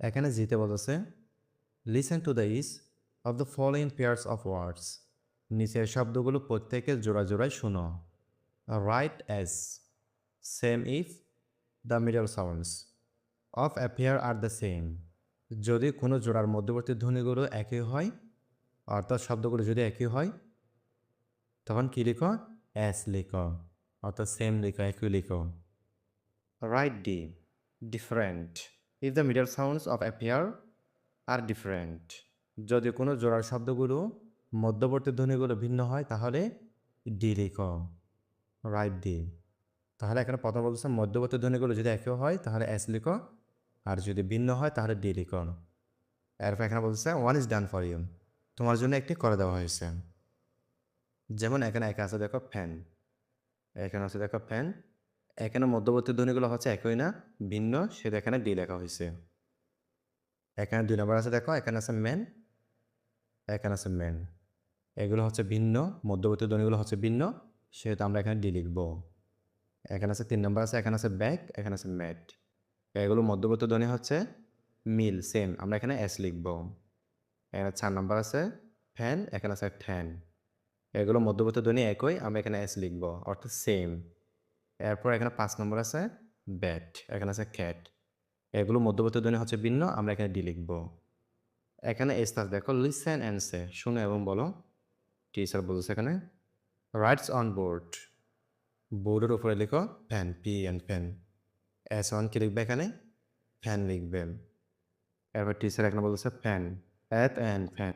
এখানে জিতে বলেছে listen to the each of the following pairs of words নিচের শব্দগুলো প্রত্যেকের জোড়া জোড়ায় শুনো। Write as same if the middle sounds of appear are the same যদি কোনো জোড়ার মধ্যবর্তী ধ্বনিগুলো একই হয়, অর্থাৎ শব্দগুলো যদি একই হয়, তখন কী লিখো? অ্যাস লিখো, অর্থাৎ সেম লিখো, একই লিখো। Write D different if the middle sounds of appear are different যদি কোনো জোড়ার শব্দগুলো মধ্যবর্তী ধ্বনিগুলো ভিন্ন হয়, তাহলে ডি লিখো রাইট ডি তাহলে এখানে প্রথম বলছে মধ্যবর্তী ধ্বনিগুলো যদি একই হয়, তাহলে এস লিখো, আর যদি ভিন্ন হয়, তাহলে ডি লিখো এরপর এখানে বলছে one is done for you তোমার জন্য একটি করে দেওয়া হয়েছে। যেমন এখানে একা আছে, দেখো ফ্যান এখানে আছে, দেখো ফ্যান এখানে মধ্যবর্তী ধ্বনিগুলো হচ্ছে একই না, ভিন্ন, সেটা এখানে ডি লেখা হয়েছে। এখানে দুই নম্বর আছে দেখো, এখানে আছে ম্যান এখানে আছে ম্যান এগুলো হচ্ছে ভিন্ন, মধ্যবর্তী ধ্বনিগুলো হচ্ছে ভিন্ন, সেহেতু আমরা এখানে ডি লিখব। এখানে আছে তিন নম্বর আছে, এখানে আছে ব্যাক এখানে আছে ম্যাট এগুলো মধ্যবর্তী ধ্বনি হচ্ছে মিল সেম আমরা এখানে এস লিখব। এখানে চার নম্বর আছে ফ্যান এখানে আছে ঠ্যান এগুলো মধ্যবর্তী ধ্বনি একই, আমরা এখানে এস লিখব, অর্থাৎ সেম এরপর এখানে পাঁচ নম্বর আছে ব্যাট এখানে আছে ক্যাট। এগুলো মধ্যবর্তী ধ্বনি হচ্ছে ভিন্ন, আমরা এখানে ডি লিখব। এখানে এস্তাস দেখো, লিসেন অ্যান্ড সে, শুনো এবং বলো। টিচার বলছে এখানে, রাইটস অন বোর্ড। বোর্ডের উপরে লিখো fan P and fan S on কি লিখবে এখানে? ফ্যান লিখবে। এরপর টিচার এখানে বলছে ফ্যান এত অ্যান্ড ফ্যান